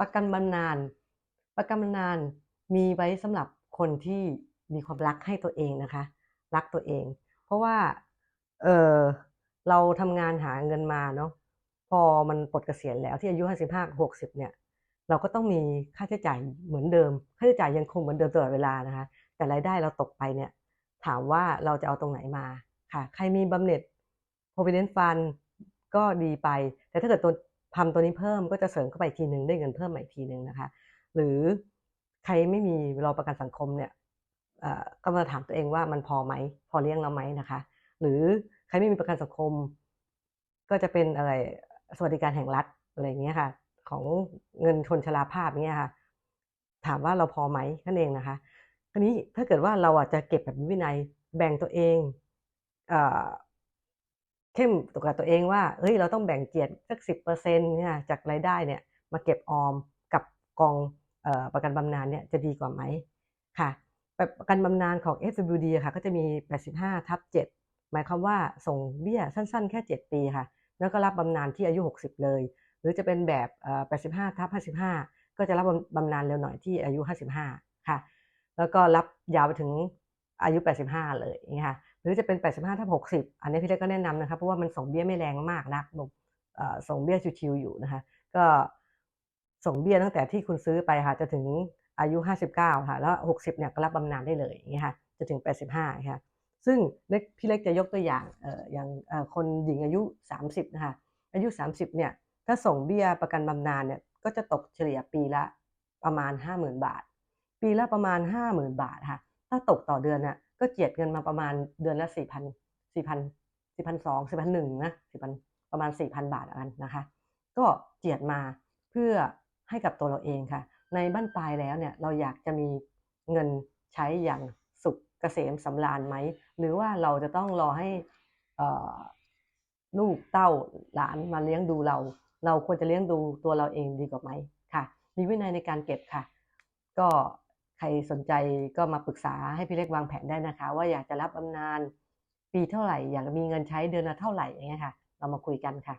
ประกันบำนาญประกันบำนาญมีไว้สำหรับคนที่มีความรักให้ตัวเองนะคะ รักตัวเอง เพราะว่าเออเราทำงานหาเงินมาเนาะพอมันปลดเกษียณแล้วที่อายุ 55-60 เนี่ย เราก็ต้องมีค่าใช้จ่ายเหมือนเดิม ค่าใช้จ่ายยังคงเหมือนเดิมตลอดเวลานะคะ แต่รายได้เราตกไปเนี่ย ถามว่าเราจะเอาตรงไหนมาค่ะ ใครมีบำเหน็จ provident fund ก็ดีไป แต่ถ้าเกิดตัว ทำตัวนี้เพิ่มก็จะเสริมเข้าไปทีหนึ่งได้เงินเพิ่มมาอีกทีหนึ่งนะคะ หรือใครไม่มีรอประกันสังคมเนี่ยก็มาถามตัวเองว่ามันพอไหมพอเลี้ยงเราไหมนะคะ หรือใครไม่มีประกันสังคม ก็จะเป็นอะไรสวัสดิการแห่งรัฐอะไรอย่างเงี้ยค่ะ ของเงินชนชราภาพเงี้ยค่ะ ถามว่าเราพอไหมนั่นเองนะคะคราวนี้ถ้าเกิดว่าเราอะจะเก็บแบบวินัยแบ่งตัวเอง เข้มกับตัวเองว่าเฮ้ยเราต้องแบ่งเจียดสักสิบเปอร์เซ็นต์เนี่ยจากรายได้เนี่ยมาเก็บออมกับกองออประกันบำนาญเนี่ยจะดีกว่าไหมค่ะประกันบำนาญของ FWD ค่ะก็จะมี 85 ทับ 7 หมายความว่าส่งเบี้ยสั้นๆ แค่ 7 ปีค่ะ แล้วก็รับบำนาญที่อายุ 60 เลย หรือจะเป็นแบบ 85 ทับ 55 ก็จะรับบำนาญเร็วหน่อยที่อายุ 55 ค่ะ แล้วก็รับยาวไปถึงอายุ 85 เลยอย่างเงี้ยค่ะ หรือจะเป็น 85ทับ60 อันนี้พี่เล็กก็แนะนำนะคะเพราะว่ามันส่งเบี้ยไม่แรงมากนักเอ่อส่งเบี้ยชิวๆอยู่นะคะ ก็ส่งเบี้ยตั้งแต่ที่คุณซื้อไปค่ะจะถึงอายุ 59 ค่ะ แล้ว 60 เนี่ยก็รับบำนาญได้เลยอย่างเงี้ยค่ะจะถึง 85 ค่ะ ซึ่งพี่เล็กจะยกตัวอย่างเอ่ออย่างคนหญิงอายุ 30 นะคะอายุ 30 เนี่ยถ้าส่งเบี้ยประกันบำนาญเนี่ยก็จะตกเฉลี่ยปีละประมาณ 50,000 บาท ปีละประมาณ 50,000 บาทค่ะถ้าตกต่อเดือนน่ะ ก็เจียดเงินมาประมาณเดือนละ4,000 4,000 4,200 4,100นสองสี่พันหนึ่งนะ4,000ประมาณ4,000บาทแล้วกันนะคะ ก็เจียดมาเพื่อให้กับตัวเราเองค่ะ ในบั้นปลายแล้วเนี่ยเราอยากจะมีเงินใช้อย่างสุขเกษมสำราญไหม หรือว่าเราจะต้องรอให้ลูกเต้าหลานมาเลี้ยงดูเรา เราควรจะเลี้ยงดูตัวเราเองดีกว่าไหมค่ะ มีวินัยในการเก็บค่ะ ก็ ใครสนใจก็มาปรึกษาให้พี่เล็กวางแผนได้นะคะ ว่าอยากจะรับบำนาญปีเท่าไหร่ อยากมีเงินใช้เดือนละเท่าไหร่อย่างเงี้ยค่ะ เรามาคุยกันค่ะ